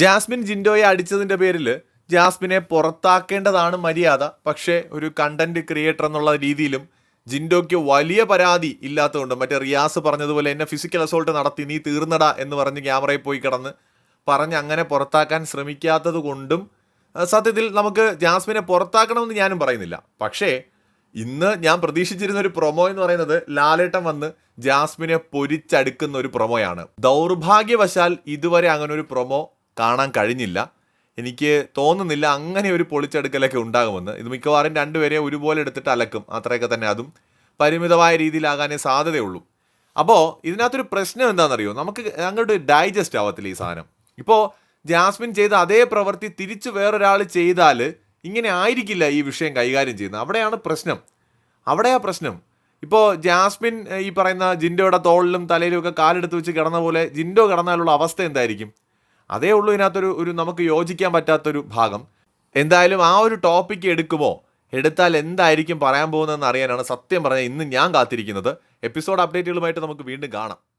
Jasmine ജിൻഡോയെ അടിച്ചതിന്റെ പേരിൽ ജാസ്മിനെ പുറത്താക്കേണ്ടതാണ് മര്യാദ. പക്ഷേ ഒരു കണ്ടന്റ് ക്രിയേറ്റർ എന്നുള്ള രീതിയിലും ജിൻഡോയ്ക്ക് വലിയ പരാതി ഇല്ലാത്തതുകൊണ്ട് മറ്റേ റിയാസ് പറഞ്ഞതുപോലെ എന്നെ ഫിസിക്കൽ അസോൾട്ട് നടത്തി നീ തീർന്നടാ എന്ന് പറഞ്ഞ് ക്യാമറയിൽ പോയി കിടന്ന് പറഞ്ഞ് അങ്ങനെ പുറത്താക്കാൻ ശ്രമിക്കാത്തത് കൊണ്ടും സത്യത്തിൽ നമുക്ക് ജാസ്മിനെ പുറത്താക്കണമെന്ന് ഞാനും പറയുന്നില്ല. പക്ഷേ ഇന്ന് ഞാൻ പ്രതീക്ഷിച്ചിരുന്ന ഒരു പ്രൊമോ എന്ന് പറയുന്നത് ലാലേട്ടൻ വന്ന് ജാസ്മിനെ പൊരിച്ചടുക്കുന്ന ഒരു പ്രൊമോയാണ് ദൗർഭാഗ്യവശാൽ ഇതുവരെ അങ്ങനെ ഒരു പ്രൊമോ കാണാൻ കഴിഞ്ഞില്ല. എനിക്ക് തോന്നുന്നില്ല അങ്ങനെ ഒരു പൊളിച്ചെടുക്കലൊക്കെ ഉണ്ടാകുമെന്ന്. ഇത് മിക്കവാറും രണ്ടുപേരെ ഒരുപോലെ എടുത്തിട്ട് അലക്കും. അത്രയൊക്കെ തന്നെ അതും പരിമിതമായ രീതിയിലാകാനേ സാധ്യതയുള്ളൂ. അപ്പോൾ ഇതിനകത്തൊരു പ്രശ്നം എന്താണെന്നറിയോ? നമുക്ക് അങ്ങോട്ട് ഡൈജസ്റ്റ് ആവത്തില്ല ഈ സാധനം. ഇപ്പോൾ ജാസ്മിൻ ചെയ്ത അതേ പ്രവൃത്തി തിരിച്ച് വേറൊരാൾ ചെയ്താൽ ഇങ്ങനെ ആയിരിക്കില്ല ഈ വിഷയം കൈകാര്യം ചെയ്യുന്നത്. അവിടെയാണ് പ്രശ്നം. അവിടെയാ പ്രശ്നം. ഇപ്പോൾ ജാസ്മിൻ ഈ പറയുന്ന ജിൻഡോയുടെ തോളിലും തലയിലും ഒക്കെ കാലെടുത്ത് വെച്ച് കിടന്ന പോലെ ജിൻഡോ കിടന്നാലുള്ള അവസ്ഥ എന്തായിരിക്കും? അതേ ഉള്ളൂ ഇതിനകത്തൊരു ഒരു നമുക്ക് യോജിക്കാൻ പറ്റാത്തൊരു ഭാഗം. എന്തായാലും ആ ഒരു ടോപ്പിക്ക് എടുക്കുമോ എടുത്താൽ എന്തായിരിക്കും പറയാൻ പോകുന്നതെന്ന് അറിയാനാണ് സത്യം പറഞ്ഞാൽ ഇന്ന് ഞാൻ കാത്തിരിക്കുന്നത്. എപ്പിസോഡ് അപ്ഡേറ്റുകളുമായിട്ട് നമുക്ക് വീണ്ടും കാണാം.